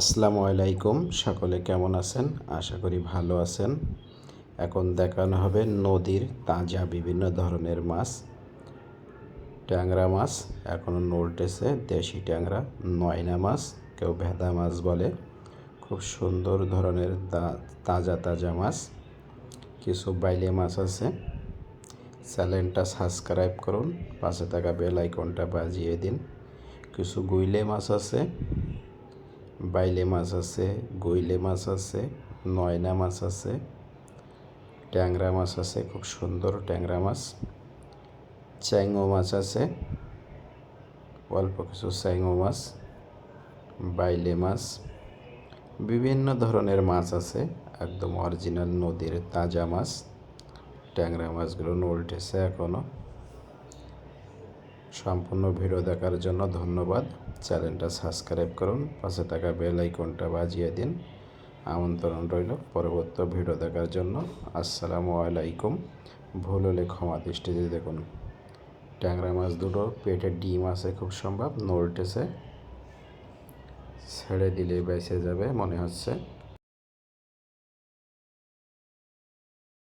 আসসালামু আলাইকুম, সকলে কেমন আছেন? আশা করি ভালো আছেন। এখন দেখানো হবে নদীর তাজা বিভিন্ন ধরনের মাছ। ট্যাংরা মাছ এখনও নড়তেছে, দেশি ট্যাংরা, নয়না মাছ, কেউ ভেদা মাছ বলে। খুব সুন্দর ধরনের তাজা তাজা মাছ। কিছু বাইলে মাছ আছে। চ্যানেলটা সাবস্ক্রাইব করুন, পাশে থাকা বেল আইকনটা বাজিয়ে দিন। কিছু গুইলে মাছ আছে। বাইলে মাছ আছে, গইলে মাছ আছে, নয়না মাছ আছে, ট্যাংরা মাছ আছে, খুব সুন্দর ট্যাংরা মাছ, চ্যাংও মাছ আছে, অল্প কিছু চ্যাংও মাছ, বাইলে মাছ, বিভিন্ন ধরনের মাছ আছে, একদম অরিজিনাল নদীর তাজা মাছ, ট্যাংরা মাছগুলো নলটেছে এখনও সম্পূর্ণ ভিডিও দেখার জন্য ধন্যবাদ। চ্যানেলটা সাবস্ক্রাইব করুন, পাশে থাকা বেল আইকনটা বাজিয়ে দিন। আমন্ত্রণ রইল পরবর্তী ভিডিও দেখার জন্য। আসসালামু আলাইকুম। ভুল হলে ক্ষমা দৃষ্টিতে দেখুন। ট্যাংরা মাছ দুটো, পেটে ডিম আছে খুব সম্ভব নলটেছে ছেড়ে দিলে বেঁচে যাবে, মনে হচ্ছে।